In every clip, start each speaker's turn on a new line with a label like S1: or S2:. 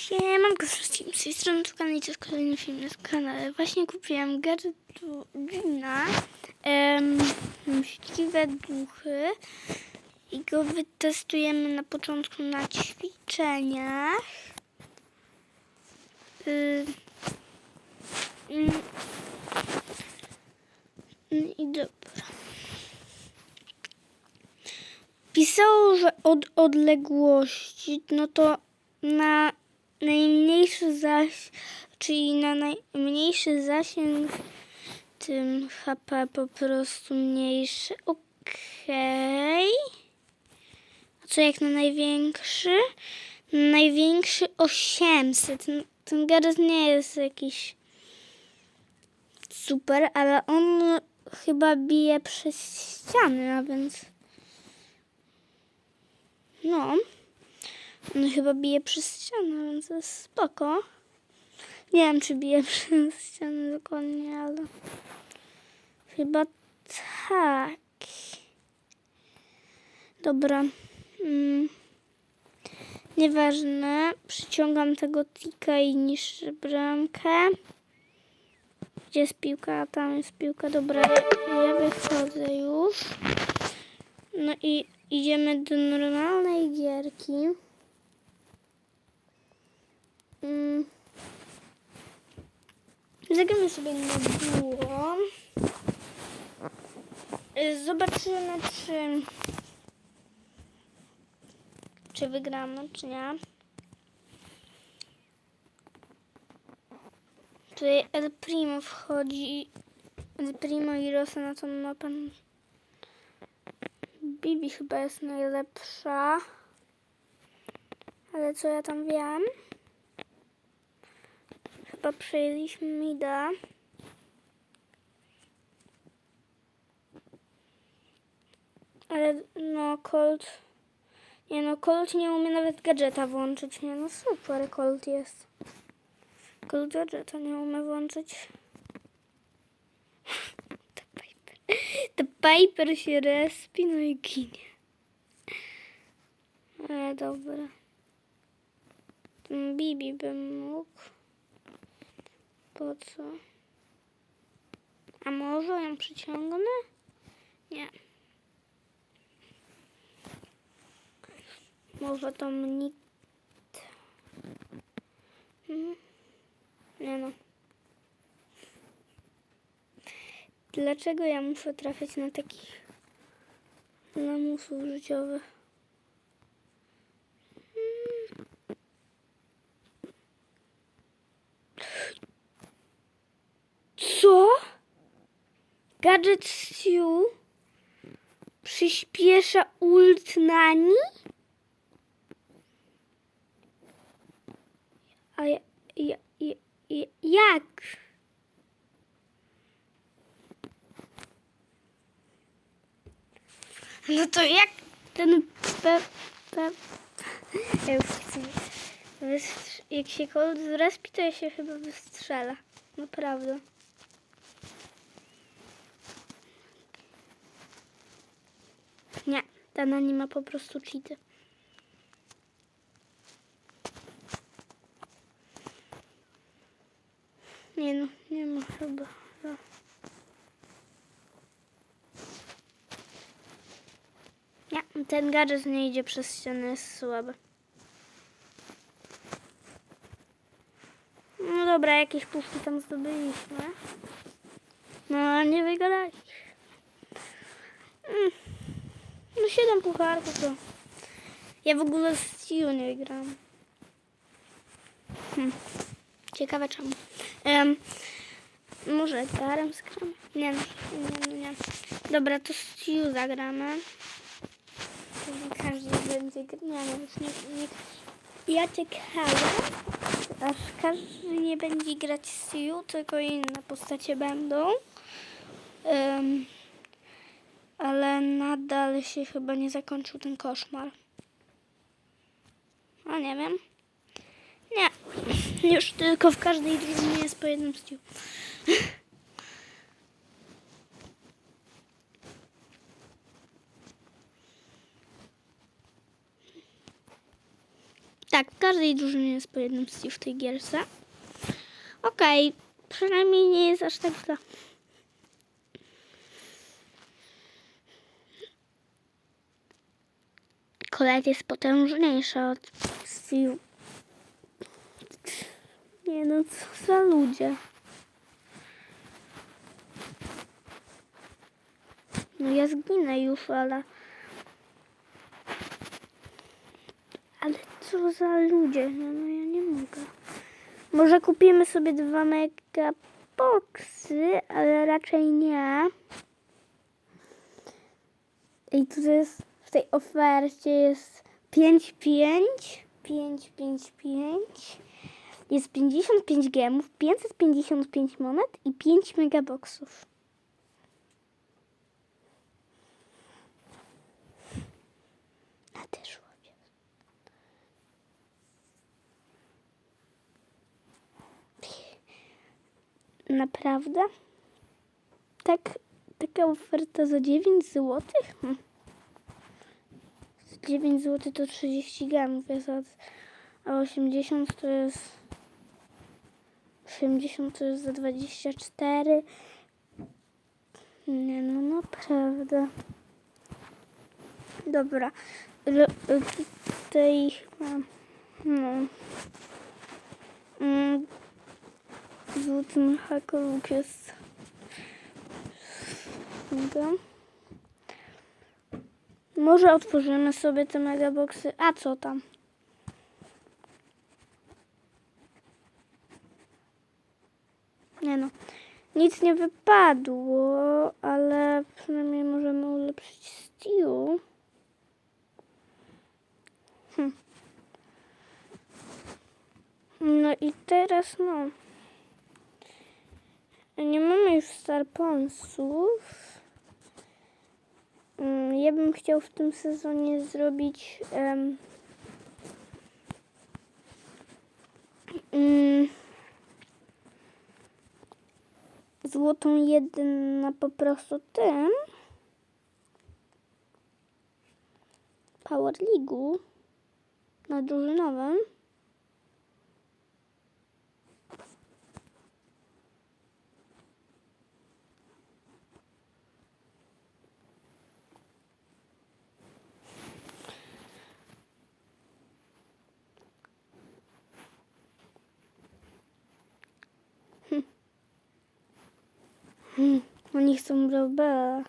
S1: Siemanko, wszystkim z tej strony Tukana i to jest kolejny film na kanale. Właśnie kupiłam gadżet Gina, myśliwe duchy i go wytestujemy na początku na ćwiczeniach. Mm, no I dobra. Pisało, że od odległości, no to na najmniejszy zaś, czyli na najmniejszy zasięg, tym HP po prostu mniejszy. Okej. A co jak na największy? Największy 800. Ten, ten gadżet nie jest jakiś super, ale on chyba bije przez ściany, a więc... No. On chyba bije przez ścianę, więc jest spoko. Nie wiem, czy bije przez ścianę dokładnie, ale chyba tak. Dobra. Mm. Nieważne. Przyciągam tego tika i niszczę bramkę. Gdzie jest piłka? Tam jest piłka. Dobra, ja wychodzę już. No i idziemy do normalnej gierki. Mm. Zagramy sobie na duo. Y, Zobaczymy, czy, czy wygramy, czy nie. Tutaj El Primo wchodzi. El Primo i Rosa na tą mapę. Bibi chyba jest najlepsza. Ale co ja tam wiem? Chyba przejęliśmy Mida. Ale no Colt... Nie no, Colt nie umie nawet gadżeta włączyć. Nie no, super Colt jest. Colt gadżeta nie umie włączyć. Ta Piper. Ta Piper się respi, no i ginie. Ale dobra. Ten Bibi bym mógł. Po co? A może ją przyciągnę? Nie. Może to mnie... Hmm? Nie no. Dlaczego ja muszę trafiać na takich lamusów życiowych? Hmm. Co? Gadżet Stu przyspiesza ult Nani? A ja, ja, ja, ja, jak? No to jak ten pe, pe, jak się kolt zrespi, to ja się chyba wystrzela. Naprawdę. Nie, ta Nani ma po prostu cheaty. Nie no, nie ma chyba. No. Nie, ten gadżet nie idzie przez ścianę, jest słaby. No dobra, jakieś puszki tam zdobyliśmy. No, nie wygadaliśmy. Mm. Siedem pucharków to. Ja w ogóle z Tiu nie wygrałam. Hmm. Ciekawe czemu. Um, może Darem zagramy? Nie, nie, nie. Dobra, to z Tiu zagramy. Każdy będzie grał. Nie, nie, nie. Ja czekałem, aż każdy nie będzie grać z Tiu, tylko inne postacie będą. Um, ale nadal się chyba nie zakończył ten koszmar. A nie wiem. Nie. Już tylko w każdej drużynie jest po jednym stiu. Tak, w każdej drużynie jest po jednym Steve w tej gierce. Okej, przynajmniej nie jest aż tak źle. Colette jest potężniejsza od Steve. Nie no, co za ludzie. No ja zginę już, ale... Ale co za ludzie, no, no ja nie mogę. Może kupimy sobie dwa megaboxy, ale raczej nie. I tu jest, tej ofercie jest 5, 5, 5, 5, 5. Jest 55 gemów, 555 monet i 5 megaboxów. A też łodzie. Naprawdę? Tak, taka oferta za 9 zł? Hm. 9 zł to 30 gramów jest, od- a 80 to jest 80 to jest za 24. Nie no, naprawdę. Dobra. Tutaj mam. No. Mm, Złoty hakoluk jest. Dobra. Może otworzymy sobie te megaboxy. A co tam? Nie no. Nic nie wypadło, ale przynajmniej możemy ulepszyć Steel. Hm. No i teraz no. Nie mamy już Starponsów. Mm, Ja bym chciał w tym sezonie zrobić em, mm, złotą jedna po prostu tym Power League'u na drużynowym. Hmm, oni chcą Robela.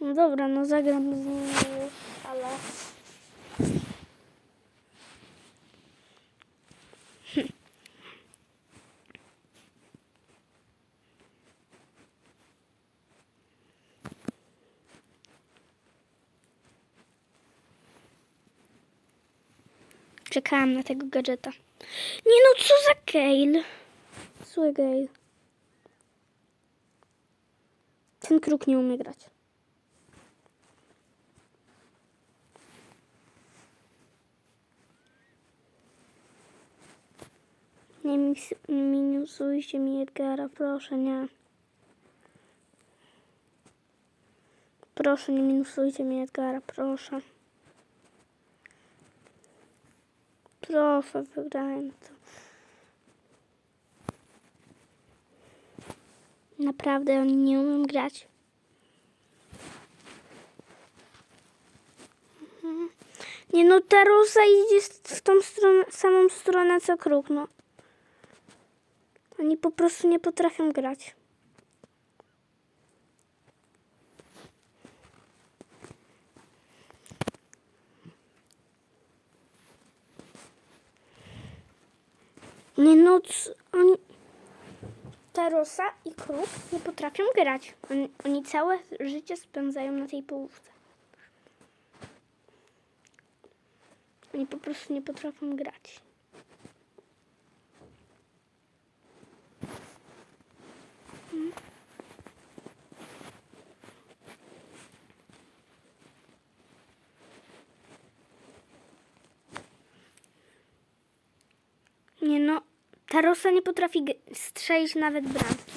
S1: No dobra, no zagram z nimi już, ale... Czekałam na tego gadżeta. Nie no, co za Kale? Zły Gale. Ten kruk nie umie grać. Nie minusujcie mi Edgara, proszę, nie. Proszę, nie minusujcie mi Edgara, proszę. Proszę, wygrajmy to. Naprawdę, nie umiem grać. Mhm. Nie no, ta Rosa idzie w tą stronę, samą stronę co kruk, no. Oni po prostu nie potrafią grać. Nie no, oni... Ta Rosa i kruk nie potrafią grać. Oni, oni całe życie spędzają na tej połówce. Oni po prostu nie potrafią grać. Nie no, ta rosa nie potrafi strzelić nawet bramki.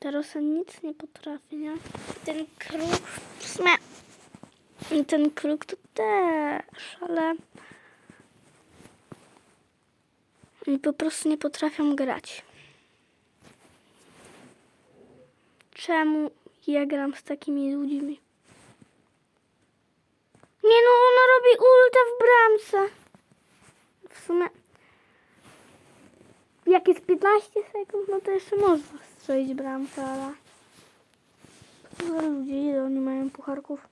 S1: Ta rosa nic nie potrafi, nie? Ten kruk... I ten kruk to też, ale... Po prostu nie potrafią grać. Czemu ja gram z takimi ludźmi? Nie no, ona robi ulta w bramce. W sumie... Jak jest 15 sekund, no to jeszcze można strzelić bramkę, ale... Ludzie, ile oni mają pucharków?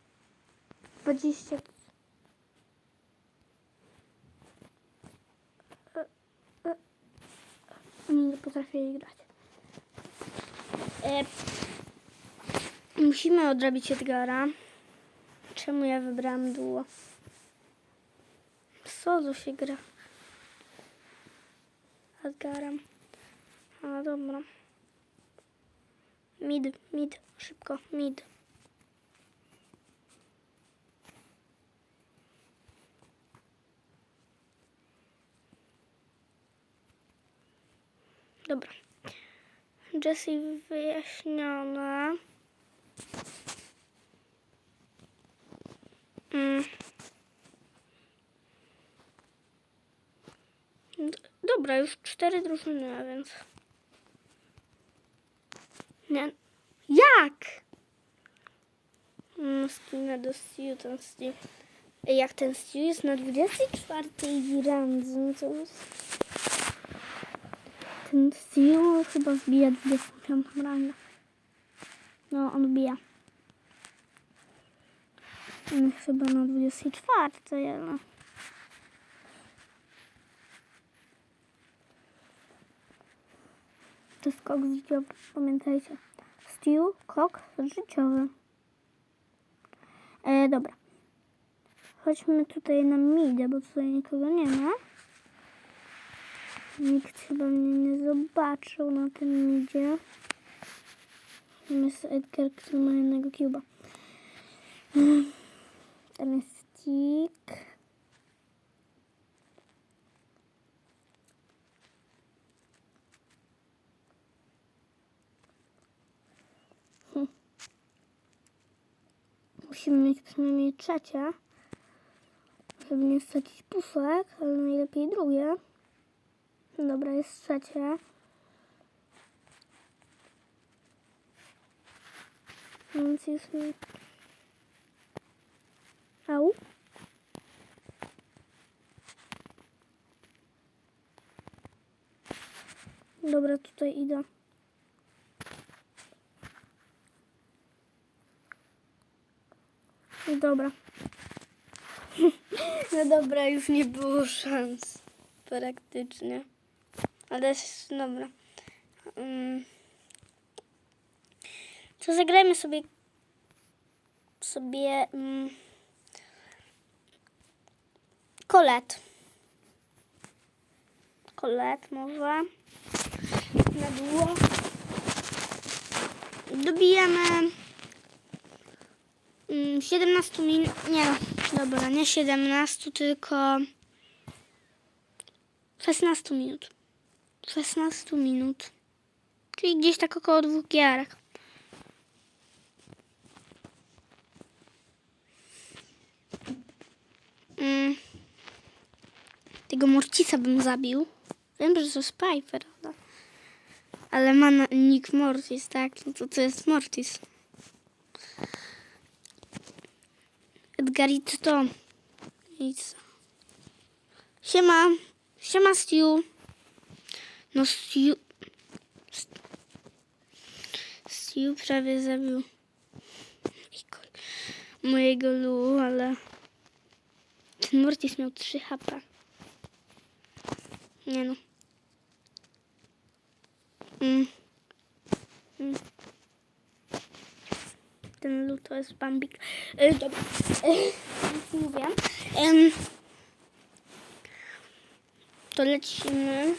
S1: 20. E, e, Oni nie potrafili grać. E, musimy odrobić Edgara. Czemu ja wybrałam duo? Solo się gra. Edgarem. A dobra. Mid, mid, szybko, mid. Dobra. Jessie wyjaśniona. Mm. Dobra, już cztery drużyny, a więc. Nie. Jak? Mm, skinę do Stew, ten Stew. Jak ten Stew jest na 24 randze, no to jest... Ten Stew chyba wbija 25 rangę. No, on wbija. On chyba na 24, ale... To jest kok życiowy, pamiętajcie. Stew, kok życiowy. E, dobra. Chodźmy tutaj na midę, bo tutaj nikogo nie ma. Nikt chyba mnie nie zobaczył na tym midzie. Jest Edgar, który ma jednego cuba. Tam jest stick. Hm. Musimy mieć przynajmniej trzecie, żeby nie stracić pusek, ale najlepiej drugie. Dobra, jest trzecie. Więc jest mi... Au. Dobra, tutaj idę. Dobra. No dobra, już nie było szans. Praktycznie. Ale dobra. Um, to zagrajmy sobie sobie um, kolet. Kolet może. Na długo. Dobijamy mm, 17 minut. Nie, dobra, nie 17, tylko 16 minut. 16 minut. Czyli gdzieś tak około dwóch gierek. Mm. Tego Mortisa bym zabił. Wiem, że to jest Piper, ale, ma na nick Mortis, tak? No to to jest Mortis. Edgarito to. Nic. Siema. Siema Stu. No Stu... Stu prawie zabił mojego, Lu, ale ten Mortis miał 3 HP. Nie no. Mm. Mm. Ten Lu to jest Bambik. E, dobra. E, nic mówię. Em, to lecimy.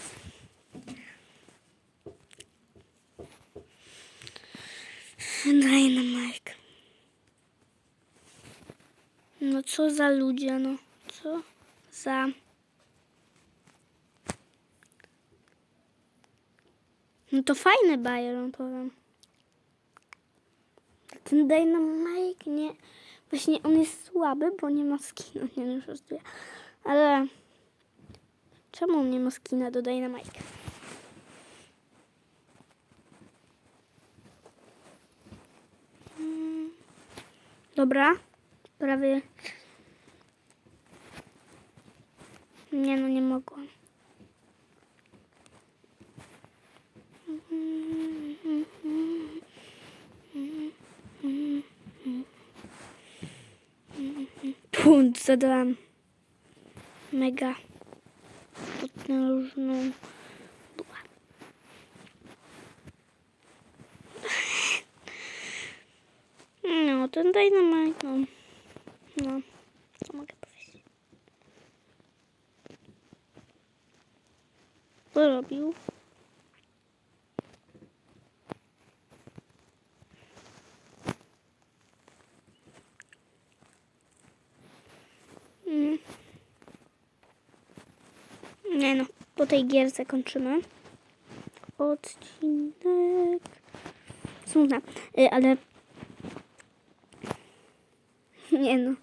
S1: Dynamite. No co za ludzie, no. Co za... No to fajny Byron, powiem. ten Dynamite nie... Właśnie on jest słaby, bo nie ma skina, nie wiem, żartuję. Ale... Czemu on nie ma skina do Dynamite? Mm, Dobra, prawie... Nie no, nie mogłam. Punt zadałam. Mega potężną bułę. No, ten dynamite, no. No, co mogę powiedzieć? Co robił? Mm. Nie no, po tej gierce kończymy. Odcinek. Smutna, y, ale... Nie no,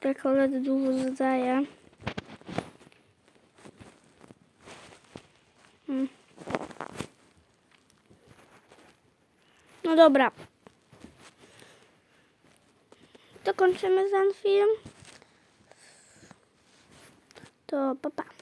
S1: tak ale dużo zadaje. Mm. No dobra. To kończymy ten film. To pa pa.